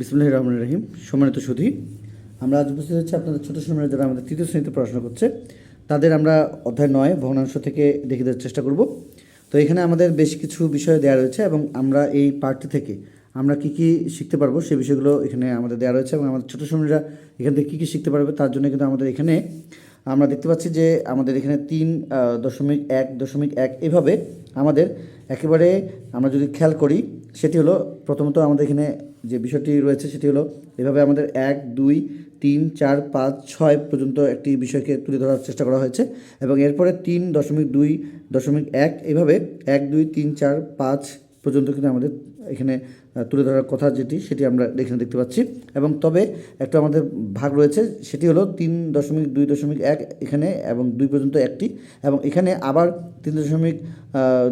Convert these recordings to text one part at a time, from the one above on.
বিসমুল্লাহ রহমান রহিম, সম্মানিত সুধী। আমরা আজ উপস্থিত হচ্ছে আপনাদের ছোটো সময়ের যারা আমাদের তৃতীয় শ্রেণীতে পড়াশোনা করছে, তাদের আমরা অধ্যায় নয়, ভগ্নাংশ থেকে দেখে দেওয়ার চেষ্টা করব। তো এখানে আমাদের বেশ কিছু বিষয় দেওয়া রয়েছে এবং আমরা এই পার্টটি থেকে আমরা কি কি শিখতে পারব সেই বিষয়গুলো এখানে আমাদের দেওয়া রয়েছে এবং আমাদের ছোটো সময়রা এখান থেকে কী কী শিখতে পারবে তার জন্য কিন্তু আমাদের এখানে আমরা দেখতে পাচ্ছি যে আমাদের এখানে তিন দশমিক এক দশমিক এক এভাবে আমাদের একেবারে আমরা যদি খেয়াল করি, সেটি হলো প্রথমত আমাদের এখানে যে বিষয়টি রয়েছে সেটি হলো, এভাবে আমাদের এক, দুই, তিন, চার, পাঁচ, ছয় পর্যন্ত একটি বিষয়কে তুলে ধরার চেষ্টা করা হয়েছে এবং এরপরে তিন দশমিক দুই, দশমিক এক, এভাবে এক, দুই, তিন, চার, পাঁচ পর্যন্ত কিন্তু আমাদের এখানে তুলে ধরার কথা যেটি, সেটি আমরা এখানে দেখতে পাচ্ছি। এবং তবে একটা আমাদের ভাগ রয়েছে, সেটি হলো তিন দশমিক দুই দশমিক এক এখানে এবং দুই পর্যন্ত একটি। এবং এখানে আবার তিন দশমিক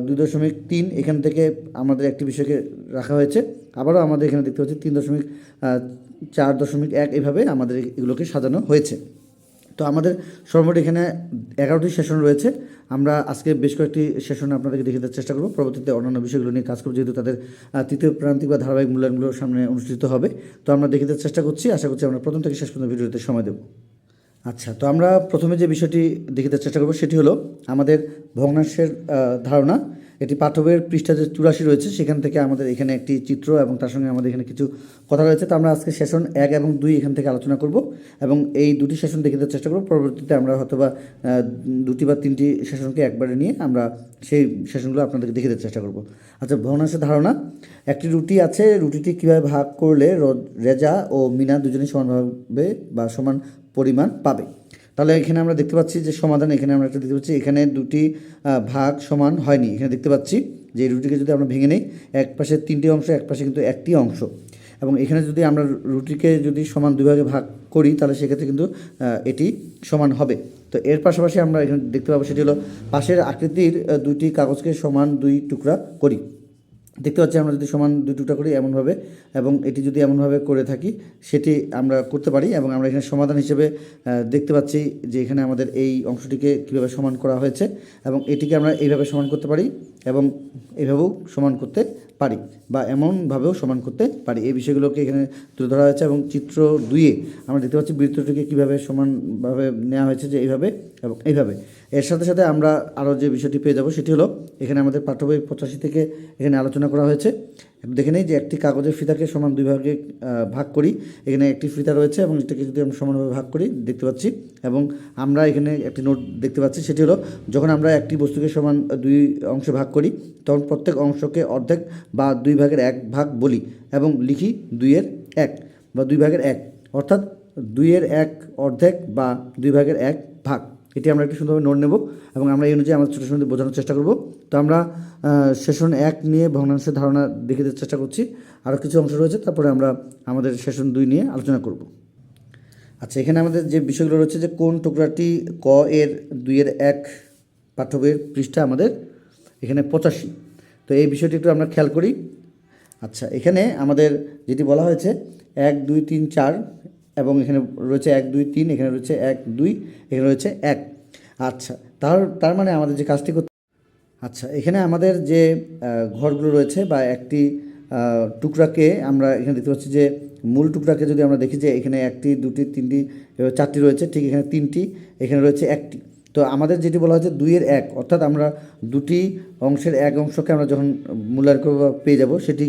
দুই দশমিক তিন এখান থেকে আমাদের একটি বিষয়কে রাখা হয়েছে। আবারও আমাদের এখানে দেখতে পাচ্ছি তিন দশমিক চার দশমিক এক এভাবে আমাদের এগুলোকে সাজানো হয়েছে। তো আমাদের সর্বমোট এখানে এগারোটি সেশন রয়েছে। আমরা আজকে বেশ কয়েকটি সেশন আপনাদেরকে দেখে দেওয়ার চেষ্টা করব। পরবর্তীতে অন্যান্য বিষয়গুলো নিয়ে কাজ করব, যেহেতু তাদের তৃতীয় প্রান্তিক বা ধারাবাহিক মূল্যায়নগুলো সামনে অনুষ্ঠিত হবে। তো আমরা দেখে দেওয়ার চেষ্টা করছি। আশা করছি আমরা প্রথম থেকে শেষ পর্যন্ত ভিডিওতে সময় দেবো। আচ্ছা তো আমরা প্রথমে যে বিষয়টি দেখে দেওয়ার চেষ্টা করব, সেটি হলো আমাদের ভগ্নাংশের ধারণা। এটি পাঠবের পৃষ্ঠা যে চুরাশি রয়েছে, সেখান থেকে আমাদের এখানে একটি চিত্র এবং তার সঙ্গে আমাদের এখানে কিছু কথা রয়েছে। তো আমরা আজকে সেশন এক এবং দুই এখান থেকে আলোচনা করব এবং এই দুটি সেশন দেখে দেওয়ার চেষ্টা করব। পরবর্তীতে আমরা হয়তো বা দুটি বা তিনটি সেশনকে একবারে নিয়ে আমরা সেই সেশনগুলো আপনাদেরকে দেখে দেওয়ার চেষ্টা করব। আচ্ছা ভগ্নাংশের ধারণা, একটি রুটি আছে, রুটিটি কীভাবে ভাগ করলে রেজা ও মিনা দুজনেই সমানভাবে বা সমান পরিমাণ পাবে? তাহলে এখানে আমরা দেখতে পাচ্ছি যে সমাধান এখানে আমরা একটা দেখতে পাচ্ছি, এখানে দুটি ভাগ সমান হয়নি। এখানে দেখতে পাচ্ছি যে রুটিকে যদি আমরা ভেঙে নিই, এক পাশে তিনটি অংশ, এক পাশে কিন্তু একটি অংশ। এবং এখানে যদি আমরা রুটিকে যদি সমান দুই ভাগে করি, তাহলে সেক্ষেত্রে কিন্তু এটি সমান হবে। তো এর পাশাপাশি আমরা এখানে দেখতে পাবো সেটি হলো পাশের আকৃতির দুইটি কাগজকে সমান দুই টুকরা করি। দেখতে পাচ্ছি আমরা যদি সমান দুই টুকটা করি এমনভাবে, এবং এটি যদি এমনভাবে করে থাকি, সেটি আমরা করতে পারি, এবং আমরা এখানে সমাধান হিসেবে দেখতে পাচ্ছি যে এখানে আমাদের এই অংশটিকে কীভাবে সমান করা হয়েছে, এবং এটিকে আমরা এইভাবে সমান করতে পারি, এবং এইভাবেও সমান করতে পারি বা এমনভাবেও সমান করতে পারি। এই বিষয়গুলোকে এখানে তুলে ধরা হয়েছে এবং চিত্র দুইয়ে আমরা দেখতে পাচ্ছি বৃত্তটিকে কীভাবে সমানভাবে নেওয়া হয়েছে যে এইভাবে এবং এইভাবে। এর সাথে সাথে আমরা আরও যে বিষয়টি পেয়ে যাব সেটি হলো, এখানে আমাদের পাঠ্যবই পঁচাশি থেকে এখানে আলোচনা করা হয়েছে। দেখে নেই যে একটি কাগজের ফিতাকে সমান দুই ভাগে ভাগ করি। এখানে একটি ফিতা রয়েছে এবং এটাকে যদি আমরা সমানভাবে ভাগ করি, দেখতে পাচ্ছি। এবং আমরা এখানে একটি নোট দেখতে পাচ্ছি, সেটি হলো যখন আমরা একটি বস্তুকে সমান দুই অংশে ভাগ করি, তখন প্রত্যেক অংশকে অর্ধেক বা দুই ভাগের এক ভাগ বলি এবং লিখি দুইয়ের এক বা দুই ভাগের এক। অর্থাৎ দুইয়ের এক অর্ধেক বা দুই ভাগের এক ভাগ। এটি আমরা একটু সুন্দরভাবে নোট নেব এবং আমরা এই অনুযায়ী আমাদের ছোটো সময় বোঝানোর চেষ্টা করব। তো আমরা সেশন এক নিয়ে ভগ্নাংশের ধারণা দেখে দেওয়ার চেষ্টা করছি। আরও কিছু অংশ রয়েছে, তারপরে আমরা আমাদের সেশন দুই নিয়ে আলোচনা করব। আচ্ছা এখানে আমাদের যে বিষয়গুলো রয়েছে যে কোন টুকরাটি ক এর দুইয়ের এক পাঠ্যবইয়ের পৃষ্ঠা আমাদের এখানে পঁচাশি। তো এই বিষয়টি একটু আমরা খেয়াল করি। আচ্ছা এখানে আমাদের যেটি বলা হয়েছে, এক, দুই, তিন, চার এবং এখানে রয়েছে এক, দুই, তিন, এখানে রয়েছে এক, দুই, এখানে রয়েছে এক। আচ্ছা তার তার মানে আমাদের যে কাজটি করতে আচ্ছা এখানে আমাদের যে ঘরগুলো রয়েছে বা একটি টুকরাকে আমরা এখানে দেখতে পাচ্ছি যে, মূল টুকরাকে যদি আমরা দেখি যে এখানে একটি, দুটি, তিনটি চারটি রয়েছে, ঠিক এখানে তিনটি, এখানে রয়েছে একটি। তো আমাদের যেটি বলা হচ্ছে দুইয়ের এক, অর্থাৎ আমরা দুটি অংশের এক অংশকে আমরা যখন মূল্যায়ন করব পেয়ে যাব, সেটি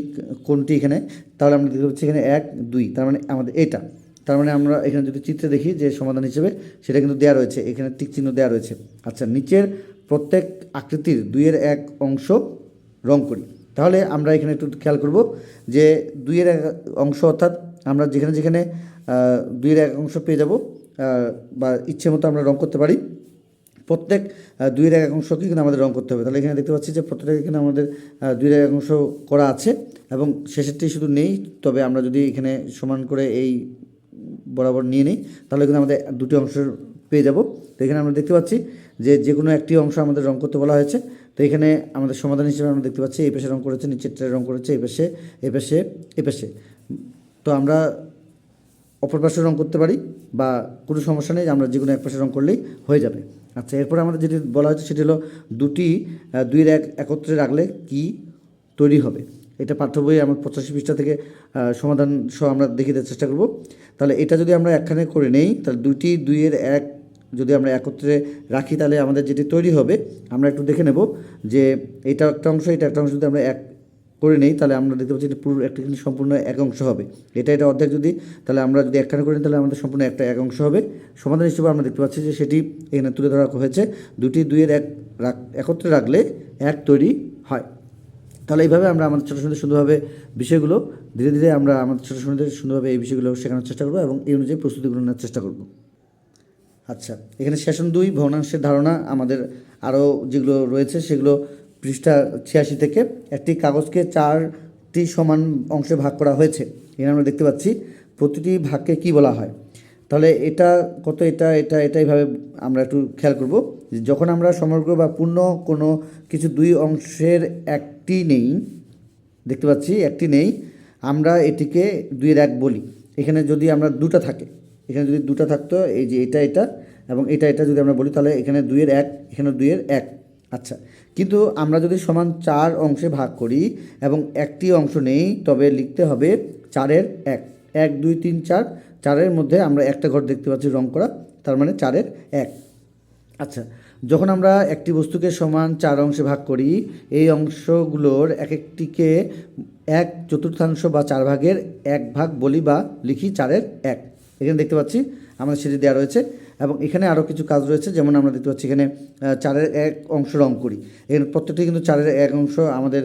কোনটি এখানে? তাহলে আমরা দেখতে পাচ্ছি এখানে এক, দুই, তার মানে আমাদের এটা। তার মানে আমরা এখানে যদি চিত্রে দেখি যে সমাধান হিসেবে সেটা কিন্তু দেওয়া রয়েছে, এখানে টিক চিহ্ন দেওয়া রয়েছে। আচ্ছা নিচের প্রত্যেক আকৃতির দুইয়ের এক অংশ রং করি। তাহলে আমরা এখানে একটু খেয়াল করব যে দুইয়ের এক অংশ অর্থাৎ আমরা যেখানে যেখানে দুইয়ের এক অংশ পেয়ে যাব বা ইচ্ছে মতো আমরা রং করতে পারি, প্রত্যেক দুইয়ের এক অংশকে কিন্তু আমাদের রং করতে হবে। তাহলে এখানে দেখতে পাচ্ছি যে প্রত্যেক এখানে আমাদের দুইয়ের এক অংশ করা আছে এবং শেষেরটি শুধু নেই, তবে আমরা যদি এখানে সমান করে এই বরাবর নিয়ে নিই, তাহলে কিন্তু আমাদের দুটি অংশ পেয়ে যাব। তো এখানে আমরা দেখতে পাচ্ছি যে যে কোনো একটি অংশ আমাদের রং করতে বলা হয়েছে। তো এখানে আমাদের সমাধান হিসেবে আমরা দেখতে পাচ্ছি এই পাশে রং করেছে নিচেরটায় রং করেছে, এই পাশে এই পাশে এই পাশে। তো আমরা অপর পাশে রং করতে পারি বা কোনো সমস্যা নেই, আমরা যে কোনো এক পাশে রং করলেই হয়ে যাবে। আচ্ছা এরপরে আমাদের যেটি বলা হয়েছে সেটি হলো দুটি দুইয়ের এক একত্রে রাখলে কি তৈরি হবে? এটা পাঠ্য বইয়ে আমার পঁচাশি পৃষ্ঠা থেকে সমাধান সহ আমরা দেখিয়ে দেওয়ার চেষ্টা করব। তাহলে এটা যদি আমরা একখানে করে নেই, তাহলে দুটি দুইয়ের এক যদি আমরা একত্রে রাখি, তাহলে আমাদের যেটি তৈরি হবে, আমরা একটু দেখে নেব যে এটা একটা অংশ, এটা একটা অংশ যদি আমরা এক করে নেই, তাহলে আমরা দেখতে পাচ্ছি এটা পুরো একটা কিন্তু সম্পূর্ণ এক অংশ হবে। এটা এটা অর্ধেক যদি, তাহলে আমরা যদি একখানে করে নিই, তাহলে আমাদের সম্পূর্ণ একটা এক অংশ হবে। সমাধান হিসেবে আমরা দেখতে পাচ্ছি যে সেটি এখানে তুলে ধরা হয়েছে। দুটি দুইয়ের এক রাখ, একত্রে রাখলে এক তৈরি হয়। তাহলে এইভাবে আমরা আমাদের ছোটো সুন্দর সুন্দরভাবে বিষয়গুলো, ধীরে ধীরে আমরা আমাদের ছোটো সুন্দর সুন্দরভাবে এই বিষয়গুলো শেখানোর চেষ্টা করব এবং এই অনুযায়ী প্রস্তুতি নেওয়ার চেষ্টা করব। আচ্ছা এখানে সেশন দুই, ভগ্নাংশের ধারণা আমাদের আরও যেগুলো রয়েছে সেগুলো পৃষ্ঠা ছিয়াশি থেকে একটি কাগজকে চারটি সমান অংশে ভাগ করা হয়েছে। এখানে আমরা দেখতে পাচ্ছি প্রতিটি ভাগকে কি বলা হয়। তাহলে এটা কত, এটা এটা এটা এইভাবে আমরা একটু খেয়াল করব। যখন আমরা সমগ্র বা পূর্ণ কোনো কিছু দুই অংশের একটি নেই, দেখতে পাচ্ছি, একটি নেই, আমরা এটিকে দুইয়ের এক বলি। এখানে যদি আমরা দুটা থাকে, এখানে যদি দুটা থাকতো, এই যে এটা এটা, এবং এটা এটা যদি আমরা বলি, তাহলে এখানে দুইয়ের এক, এখানে দুইয়ের এক। আচ্ছা কিন্তু আমরা যদি সমান চার অংশে ভাগ করি এবং একটি অংশ নেই, তবে লিখতে হবে চারের এক। এক, দুই, তিন, চার, চারের মধ্যে আমরা একটা ঘর দেখতে পাচ্ছি রং করা, তার মানে চারের এক। আচ্ছা যখন আমরা একটি বস্তুকে সমান চার অংশে ভাগ করি, এই অংশগুলোর এক একটিকে এক চতুর্থাংশ বা চার ভাগের এক ভাগ বলি বা লিখি চারের এক। এখানে দেখতে পাচ্ছি, আমাদের সেটি দেওয়া রয়েছে। এবং এখানে আরও কিছু কাজ রয়েছে, যেমন আমরা দেখতে পাচ্ছি এখানে চারের এক অংশ রং করি। এখানে প্রত্যেকটি কিন্তু চারের এক অংশ আমাদের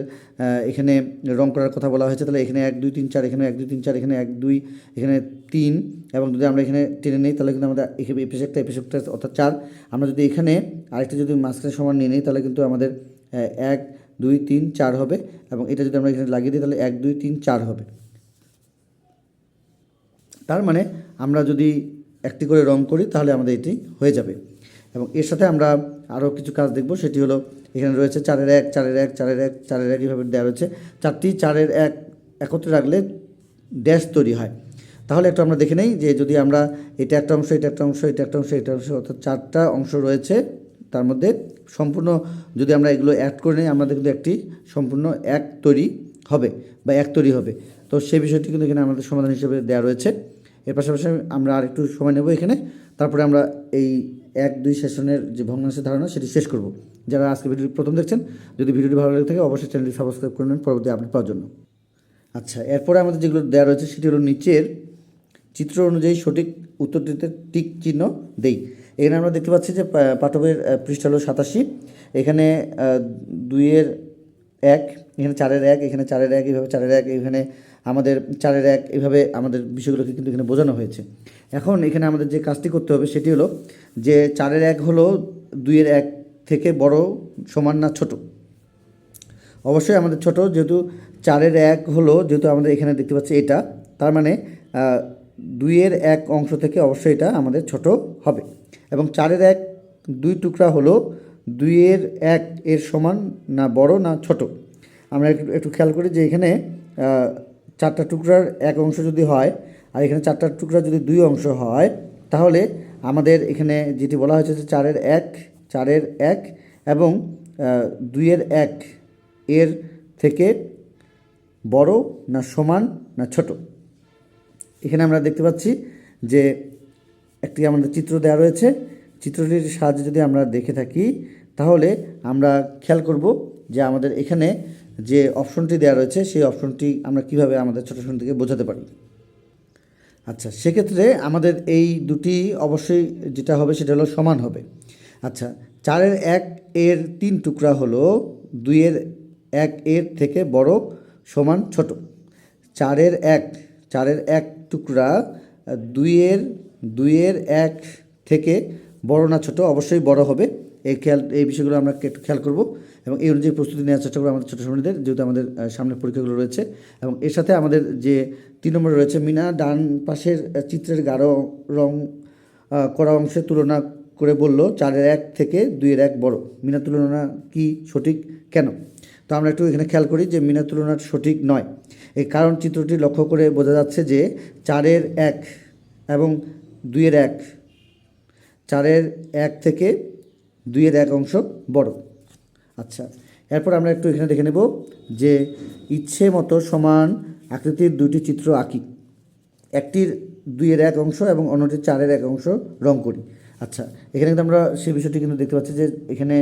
এখানে রং করার কথা বলা হয়েছে। তাহলে এখানে এক, দুই, তিন, চার, এখানে এক, দুই, তিন, চার, এখানে এক, দুই, এখানে তিন এবং যদি আমরা এখানে টেনে নিই, তাহলে কিন্তু আমাদের এখানে এই পেশকটা অর্থাৎ চার। আমরা যদি এখানে আরেকটা যদি মাঝখানে সমান নিয়ে নিই, তাহলে কিন্তু আমাদের এক, দুই, তিন, চার হবে এবং এটা যদি আমরা এখানে লাগিয়ে দিই, তাহলে এক, দুই, তিন, চার হবে। তার মানে আমরা যদি একটি করে রং করি, তাহলে আমাদের এটি হয়ে যাবে। এবং এর সাথে আমরা আরও কিছু কাজ দেখব, সেটি হলো এখানে রয়েছে চারের এক চারের এক চারের এক চারের এক এইভাবে দেওয়া রয়েছে। চারটি চারের এক একত্রে রাখলে ড্যাশ তৈরি হয়। তাহলে একটু আমরা দেখে নেই যে যদি আমরা এটা একটা অংশ, এটা একটা অংশ, এটা একটা অংশ, এটা অংশ, অর্থাৎ চারটা অংশ রয়েছে, তার মধ্যে সম্পূর্ণ যদি আমরা এগুলো অ্যাড করে নিই, আমাদের কিন্তু একটি সম্পূর্ণ এক তৈরি হবে বা এক তৈরি হবে। তো সেই বিষয়টি কিন্তু এখানে আমাদের সমাধান হিসেবে দেওয়া রয়েছে। এর পাশাপাশি আমরা আর একটু সময় নেব এখানে। তারপরে আমরা এই এক, দুই সেশনের যে ভগ্নাংশের ধারণা সেটি শেষ করব। যারা আজকে ভিডিওটি প্রথম দেখছেন, যদি ভিডিওটি ভালো লাগে থাকে, অবশ্যই চ্যানেলটি সাবস্ক্রাইব করে নেন পরবর্তী আপডেট পাওয়ার জন্য। আচ্ছা এরপরে আমাদের যেগুলো দেওয়া রয়েছে, সেটি হলো নিচের চিত্র অনুযায়ী সঠিক উত্তরটিতে টিক চিহ্ন দেই। এখানে আমরা দেখতে পাচ্ছি যে পাঠকের পৃষ্ঠা হলো সাতাশি। এখানে দুইয়ের এক, এখানে চারের এক, এখানে চারের এক এইভাবে চারের এক, এখানে আমাদের চারের এক, এভাবে আমাদের বিষয়গুলোকে কিন্তু এখানে বোঝানো হয়েছে। এখন এখানে আমাদের যে কাজটি করতে হবে সেটি হলো যে চারের এক হলো দুইয়ের এক থেকে বড় সমান না ছোট। অবশ্যই আমাদের ছোট যেহেতু চারের এক হলো যেহেতু আমাদের এখানে দেখতে পাচ্ছি এটা, তার মানে দুইয়ের এক অংশ থেকে অবশ্যই এটা আমাদের ছোট হবে। এবং চারের এক দুই টুকরা হলো দুইয়ের এক এর সমান না বড় না ছোট। আমরা একটু একটু খেয়াল করি যে এখানে চারটা টুকরার এক অংশ যদি হয়, আর এখানে চারটা টুকরা যদি দুই অংশ হয়, তাহলে আমাদের এখানে যেটি বলা হয়েছে যে চারের এক চারের এক এবং দুইয়ের এক এর থেকে বড় না সমান না ছোট। এখানে আমরা দেখতে পাচ্ছি যে একটি আমাদের চিত্র দেওয়া রয়েছে। চিত্রটির সাহায্যে যদি আমরা দেখে থাকি, তাহলে আমরা খেয়াল করব যে আমাদের এখানে যে অপশনটি দেওয়া রয়েছে, সেই অপশনটি আমরা কীভাবে আমাদের ছোটো থেকে বোঝাতে পারি? আচ্ছা সেক্ষেত্রে আমাদের এই দুটি অবশ্যই যেটা হবে, সেটা হলো সমান হবে। আচ্ছা চারের এক এর তিন টুকরা হলো দুইয়ের এক এর থেকে বড় সমান ছোট। চারের এক চারের এক টুকরা দুইয়ের দুইয়ের এক থেকে বড় না ছোট, অবশ্যই বড় হবে। এই খেয়াল, এই বিষয়গুলো আমরা খেয়াল করব। এবং এই অনুযায়ী প্রস্তুতি নেওয়ার চেষ্টা করব আমাদের ছোটো সময়দের যেহেতু আমাদের সামনে পরীক্ষাগুলো রয়েছে। এবং এর সাথে আমাদের যে তিন নম্বরে রয়েছে মিনা, ডান পাশের চিত্রের গাঢ় রং করা অংশের তুলনা করে বলল, চারের এক থেকে দুইয়ের এক বড়। মিনা, তুলনা কি সঠিক? কেন? তো আমরা একটু এখানে খেয়াল করি যে মিনা তুলনা সঠিক নয়। এই কারণ চিত্রটি লক্ষ্য করে বোঝা যাচ্ছে যে চারের এক এবং দুইয়ের এক, চারের এক থেকে দুইয়ের এক অংশ বড়। আচ্ছা এরপর আমরা একটু এখানে দেখে নেব যে ইচ্ছে মতো সমান আকৃতির দুইটি চিত্র আঁকি। একটির দুইয়ের এক অংশ এবং অন্যটির চারের এক অংশ রং করি। আচ্ছা এখানে কিন্তু আমরা সেই বিষয়টি কিন্তু দেখতে পাচ্ছি যে এখানে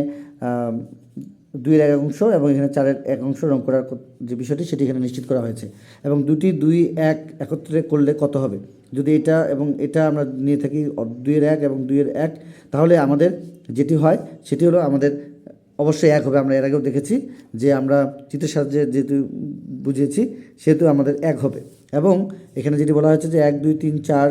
দুইয়ের এক অংশ এবং এখানে চারের এক অংশ রং করার যে বিষয়টি সেটি এখানে নিশ্চিত করা হয়েছে। এবং দুটি দুই এক একত্রে করলে কত হবে? যদি এটা এবং এটা আমরা নিয়ে থাকি দুইয়ের এক এবং দুইয়ের এক, তাহলে আমাদের যেটি হয় সেটি হলো আমাদের অবশ্যই এক হবে, আমরা এর আগেও দেখেছি যে আমরা চিত্রের সাহায্যে যেহেতু বুঝিয়েছি, সেহেতু আমাদের এক হবে। এবং এখানে যেটি বলা হয়েছে যে এক, দুই, তিন, চার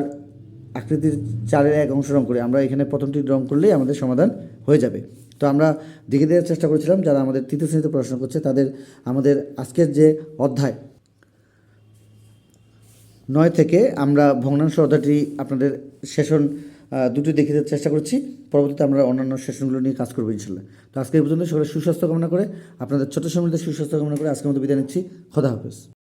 আকৃতির চারের এক অংশ রং করে আমরা এখানে প্রথমটি রং করলেই আমাদের সমাধান হয়ে যাবে। তো আমরা দেখে দেওয়ার চেষ্টা করেছিলাম, যারা আমাদের তৃতীয় শ্রেণীতে পড়াশোনা করছে, তাদের আমাদের আজকের যে অধ্যায় নয় থেকে আমরা ভগ্নাংশ অধ্যায়টি আপনাদের সেশন দুটি দেখে দেওয়ার চেষ্টা করছি। পরবর্তীতে আমরা অন্যান্য সেশনগুলো নিয়ে কাজ করব ইনশাল্লাহ। তো আজকে এই পর্যন্ত সকলের সুস্বাস্থ্য কামনা করে, আপনাদের ছোটো সময় সুস্বাস্থ্য কামনা করে আজকের মতো বিদায় নিচ্ছি। খোদা হাফেজ।